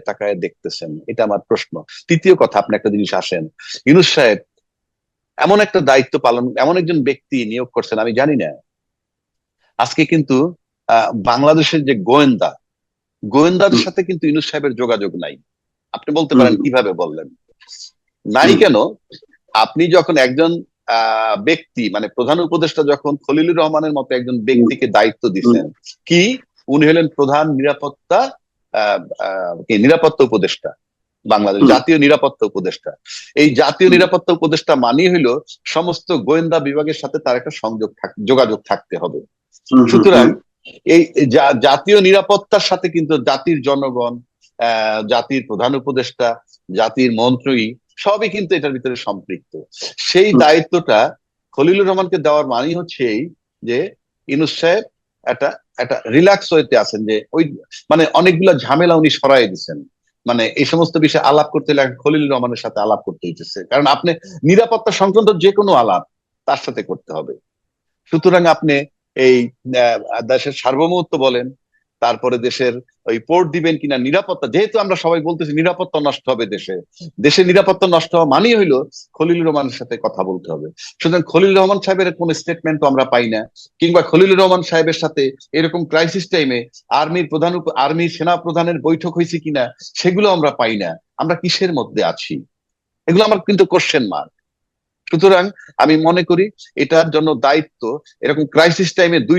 তাকায় দেখতেছেন। এটা আমার প্রশ্ন। তৃতীয় কথা আপনি একটা জিনিস আসেন। ইউনুস সাহেব এমন একটা দায়িত্ব পালন এমন একজন ব্যক্তি নিয়োগ করছেন আমি জানি না। আজকে কিন্তু বাংলাদেশের যে গোয়েন্দা গোয়েন্দার সাথে কিন্তু ইউনুস সাহেবের যোগাযোগ নাই। আপনি বলতে পারেন কীভাবে বললেন? নাই কেন? আপনি যখন একজন আহ, ব্যক্তি মানে প্রধান উপদেষ্টা যখন খলিলুর রহমানের মতো একজন ব্যক্তিকে দায়িত্ব দিচ্ছেন কি? উনি হলেন প্রধান নিরাপত্তা নিরাপত্তা উপদেষ্টা বাংলাদেশ জাতীয় নিরাপত্তা উপদেষ্টা। এই জাতীয় নিরাপত্তা উপদেষ্টা মানি হইল সমস্ত গোয়েন্দা বিভাগের সাথে তার একটা সংযোগ থাক- যোগাযোগ থাকতে হবে। সুতরাং এই জাতীয় নিরাপত্তার সাথে কিন্তু জাতির জনগণ আহ, জাতির প্রধান উপদেষ্টা জাতির মন্ত্রী সবই কিন্তু এটার ভিতরে সম্পৃক্ত। সেই দায়িত্বটা খলিলুর রহমানকে দেওয়ার মানেই হচ্ছে এই যে ইনুস সাহেব একটা একটা রিল্যাক্স হইতে আছেন যে ওই মানে অনেকগুলো ঝামেলা উনি সরাই দিচ্ছেন মানে এই সমস্ত বিষয়ে আলাপ করতে হলে খলিল রহমানের সাথে আলাপ করতে হইতেছে। কারণ আপনি নিরাপত্তা সংক্রান্ত যে কোনো আলাপ তার সাথে করতে হবে। সুতরাং আপনি এই দেশের সার্বভৌমত্ব বলেন তারপরে দেশের ওই পোর্ট দিবেন কিনা নিরাপত্তা, যেহেতু আমরা সবাই বলতেছি নিরাপত্তা নষ্ট হবে দেশে। দেশের নিরাপত্তা নষ্ট হওয়া মানেই হইল খলিলুর রহমানের সাথে কথা বলতে হবে। সুতরাং খলিল রহমান সাহেবের কোন স্টেটমেন্ট আমরা পাই না, কিংবা খলিলুর রহমান সাহেবের সাথে এরকম ক্রাইসিস টাইমে আর্মির প্রধান আর্মি সেনা প্রধানের বৈঠক হয়েছে কিনা, সেগুলো আমরা পাই না। আমরা কিসের মধ্যে আছি? এগুলো আমার কিন্তু কোশ্চেন মার্ক সুতরাং আমি মনে করি এটার জন্য দায়িত্ব, এরকম ক্রাইসিস টাইমে দুই